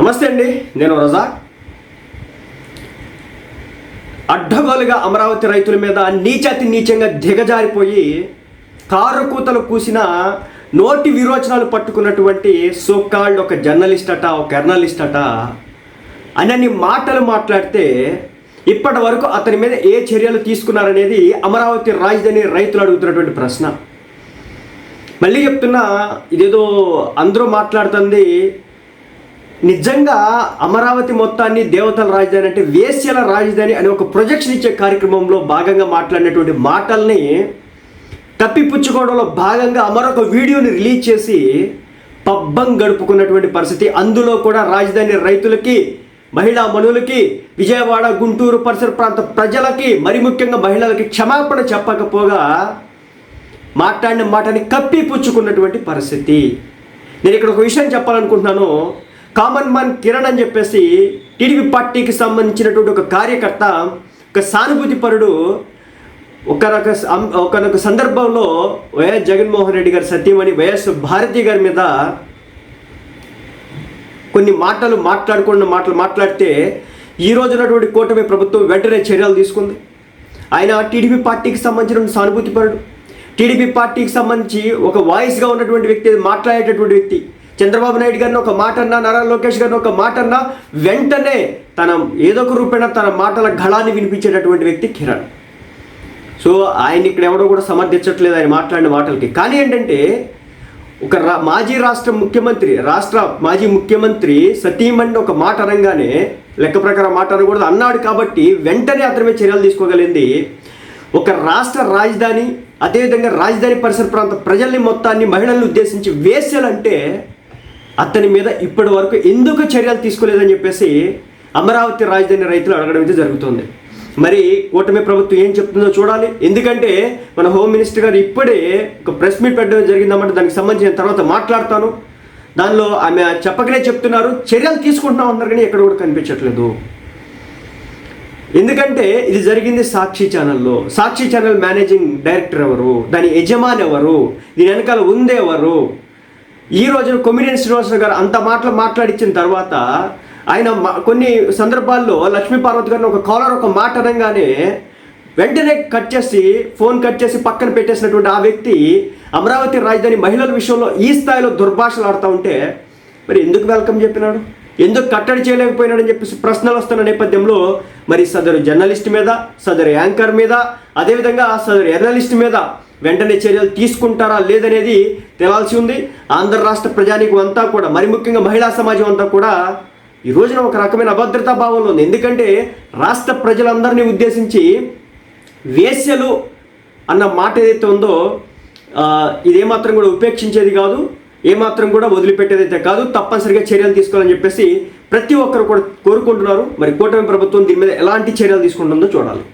నమస్తే అండి నేను రజా. అడ్డగోలుగా అమరావతి రైతుల మీద నీచాతి నీచంగా దిగజారిపోయి కారు కూతలు కూసిన నోటి విరోచనాలు పట్టుకున్నటువంటి సోకాల్డ్ ఒక జర్నలిస్ట్ అట ఒక జర్నలిస్ట్ అట. అని మాటలు మాట్లాడితే ఇప్పటి వరకు అతని మీద ఏ చర్యలు తీసుకున్నారనేది అమరావతి రాజధాని రైతులు అడుగుతున్నటువంటి ప్రశ్న. మళ్ళీ చెప్తున్నా ఇదేదో అందరూ మాట్లాడుతుంది నిజంగా అమరావతి మొత్తాన్ని దేవతల రాజధాని అంటే వేశ్యల రాజధాని అనే ఒక ప్రొజెక్షన్ ఇచ్చే కార్యక్రమంలో భాగంగా మాట్లాడినటువంటి మాటల్ని తప్పిపుచ్చుకోవడంలో భాగంగా మరొక వీడియోని రిలీజ్ చేసి పబ్బం గడుపుకున్నటువంటి పరిస్థితి. అందులో కూడా రాజధాని రైతులకి మహిళా మనులకి విజయవాడ గుంటూరు పరిసర ప్రాంత ప్రజలకి మరి ముఖ్యంగా మహిళలకి క్షమాపణ చెప్పకపోగా మాట్లాడిన మాటని కప్పిపుచ్చుకున్నటువంటి పరిస్థితి. నేను ఇక్కడ ఒక విషయం చెప్పాలనుకుంటున్నాను. కామన్ మ్యాన్ కిరణ్ అని చెప్పేసి టీడీపీ పార్టీకి సంబంధించినటువంటి ఒక కార్యకర్త ఒక సానుభూతి పరుడు ఒకనొక ఒకనొక సందర్భంలో వైఎస్ జగన్మోహన్ రెడ్డి గారి సత్యమణి వైఎస్ భారతి గారి మీద కొన్ని మాటలు మాట్లాడుకున్న మాటలు మాట్లాడితే ఈ రోజునటువంటి కూటమి ప్రభుత్వం వెంటనే చర్యలు తీసుకుంది. ఆయన టీడీపీ పార్టీకి సంబంధించిన సానుభూతిపరుడు. టీడీపీ పార్టీకి సంబంధించి ఒక వాయిస్గా ఉన్నటువంటి వ్యక్తి మాట్లాడేటటువంటి వ్యక్తి. చంద్రబాబు నాయుడు గారిని ఒక మాట అన్నా నారా లోకేష్ గారిని ఒక మాట అన్నా వెంటనే తన ఏదో ఒక రూపేణ తన మాటల గళాన్ని వినిపించేటటువంటి వ్యక్తి కిరణ్. సో ఆయన ఇక్కడ ఎవడో కూడా సమర్థించట్లేదు ఆయన మాట్లాడిన మాటలకి. కానీ ఏంటంటే ఒక రా మాజీ రాష్ట్ర ముఖ్యమంత్రి రాష్ట్ర మాజీ ముఖ్యమంత్రి సతీమణి ఒక మాట అనగానే లెక్క ప్రకారం మాట అనకూడదు అన్నాడు కాబట్టి వెంటనే అతని మీద చర్యలు తీసుకోగలిగింది. ఒక రాష్ట్ర రాజధాని అదేవిధంగా రాజధాని పరిసర ప్రాంత ప్రజల్ని మొత్తాన్ని మహిళల్ని ఉద్దేశించి వేసేలంటే అతని మీద ఇప్పటి వరకు ఎందుకు చర్యలు తీసుకోలేదని చెప్పేసి అమరావతి రాజధాని రైతులు అడగడం అయితే జరుగుతుంది. మరి కూటమి ప్రభుత్వం ఏం చెప్తుందో చూడాలి. ఎందుకంటే మన హోమ్ మినిస్టర్ గారు ఇప్పుడే ఒక ప్రెస్ మీట్ పెట్టడం జరిగిందన్నమాట. దానికి సంబంధించిన తర్వాత మాట్లాడతాను. దానిలో ఆమె చెప్పకనే చెప్తున్నారు. చర్యలు తీసుకుంటున్నాం అన్నారు కానీ ఎక్కడ కూడా కనిపించట్లేదు. ఎందుకంటే ఇది జరిగింది సాక్షి ఛానల్లో. సాక్షి ఛానల్ మేనేజింగ్ డైరెక్టర్ ఎవరు? దాని యజమాని ఎవరు? దీని వెనకాల ఉందేవరు? ఎవరు ఈ రోజున కొమిడియన్ శ్రీనివాసరావు గారు అంత మాటలు మాట్లాడించిన తర్వాత ఆయన కొన్ని సందర్భాల్లో లక్ష్మీ పార్వతి గారిని ఒక కాలర్ ఒక మాట అనగానే వెంటనే కట్ చేసి ఫోన్ కట్ చేసి పక్కన పెట్టేసినటువంటి ఆ వ్యక్తి అమరావతి రాజధాని మహిళల విషయంలో ఈ స్థాయిలో దుర్భాషలు ఆడుతూ ఉంటే మరి ఎందుకు వెల్కమ్ చెప్పినాడు? ఎందుకు కట్టడి చేయలేకపోయినాడని చెప్పేసి ప్రశ్నలు వస్తున్న నేపథ్యంలో మరి సదరు జర్నలిస్ట్ మీద సదరు యాంకర్ మీద అదేవిధంగా సదరు జర్నలిస్ట్ మీద వెంటనే చర్యలు తీసుకుంటారా లేదనేది తేలాల్సి ఉంది. ఆంధ్ర రాష్ట్ర ప్రజానీకం అంతా కూడా మరి ముఖ్యంగా మహిళా సమాజం అంతా కూడా ఈ రోజున ఒక రకమైన అభద్రతా భావంలో ఉంది. ఎందుకంటే రాష్ట్ర ప్రజలందరినీ ఉద్దేశించి వేశ్యలు అన్న మాట ఏదైతే ఉందో ఇదేమాత్రం కూడా ఉపేక్షించేది కాదు. ఏమాత్రం కూడా వదిలిపెట్టేదైతే కాదు. తప్పనిసరిగా చర్యలు తీసుకోవాలని చెప్పేసి ప్రతి ఒక్కరు కూడా కోరుకుంటున్నారు. మరి కూటమి ప్రభుత్వం దీని మీద ఎలాంటి చర్యలు తీసుకుంటుందో చూడాలి.